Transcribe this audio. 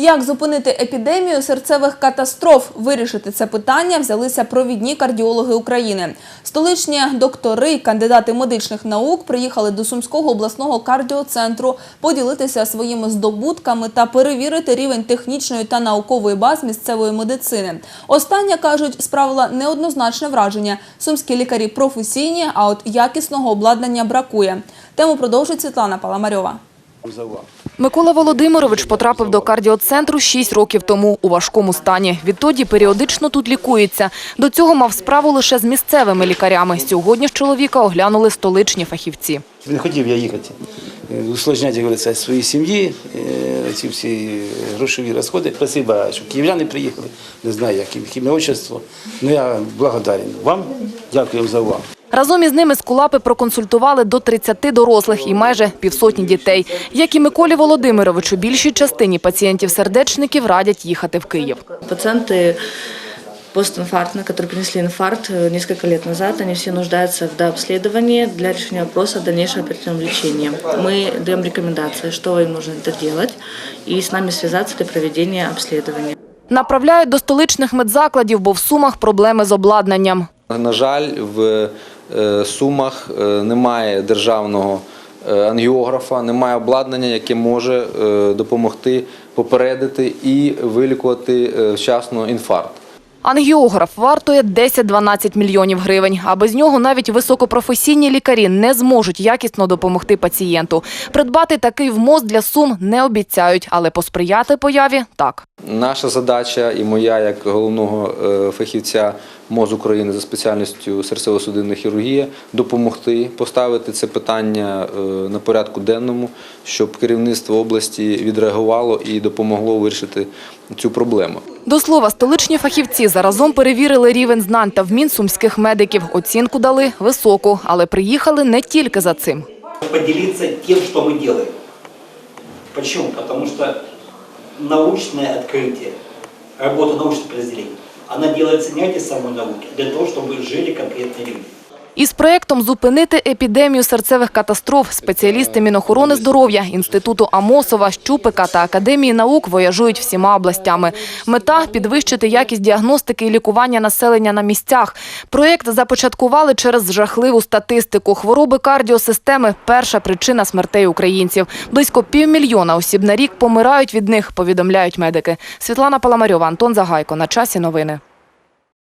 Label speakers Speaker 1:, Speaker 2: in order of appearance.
Speaker 1: Як зупинити епідемію серцевих катастроф? Вирішити це питання взялися провідні кардіологи України. Столичні доктори кандидати медичних наук приїхали до Сумського обласного кардіоцентру поділитися своїми здобутками та перевірити рівень технічної та наукової баз місцевої медицини. Остання кажуть, справила неоднозначне враження. Сумські лікарі професійні, а от якісного обладнання бракує. Тему продовжить Світлана Паламарьова.
Speaker 2: Микола Володимирович потрапив до кардіоцентру 6 років тому у важкому стані. Відтоді періодично тут лікується. До цього мав справу лише з місцевими лікарями. Сьогодні ж чоловіка оглянули столичні фахівці.
Speaker 3: Не хотів я їхати, е, усложняти, говориться, своїй сім'ї, е, ці всі грошові розходи. Спасибо, що київляни приїхали, не знаю, як їх ім'я отчество. Ну я благодарен вам, дякую за увагу.
Speaker 2: Разом із ними з Кулапи проконсультували до 30 дорослих і майже півсотні дітей. Як і Миколі Володимировичу, більшій частині пацієнтів-сердечників радять їхати в Київ.
Speaker 4: Пациенты постинфарктные, которые принесли инфаркт э, несколько лет назад, они все нуждаются в дообследовании для решения вопроса дальнейшего оперативного лечения. Мы даем рекомендации, что им нужно это делать, и с нами связаться для проведения обследования.
Speaker 2: Направляють до столичних медзакладів, бо в Сумах проблеми з обладнанням.
Speaker 5: На жаль, в е, Сумах е, немає державного е, ангіографа, немає обладнання, яке може допомогти попередити і вилікувати вчасно інфаркт.
Speaker 2: Ангіограф вартує 10-12 мільйонів гривень, а без нього навіть високопрофесійні лікарі не зможуть якісно допомогти пацієнту. Придбати такий вмоз для Сум не обіцяють, але посприяти появі – так.
Speaker 5: Наша задача і моя як головного е, фахівця МОЗ України за спеціальністю серцево-судинна хірургія допомогти поставити це питання е, на порядку денному, щоб керівництво області відреагувало і допомогло вирішити цю проблему.
Speaker 2: До слова, столичні фахівці заразом перевірили рівень знань та вмін сумських медиків. Оцінку дали високу, але приїхали не тільки за цим.
Speaker 6: поделиться тем, что мы делаем. Почему? Потому что научное открытие, работа научных подразделений, она делается не ради самой науки, а для того, чтобы жили конкретные люди.
Speaker 2: Із проєктом «Зупинити епідемію серцевих катастроф» спеціалісти Мінохорони здоров'я, Інституту Амосова, Щупика та Академії наук вояжують всіма областями. Мета – підвищити якість діагностики і лікування населення на місцях. Проєкт започаткували через жахливу статистику. Хвороби кардіосистеми – перша причина смертей українців. Близько півмільйона осіб на рік помирають від них, повідомляють медики. Світлана Паламарьова, Антон Загайко. На часі новини.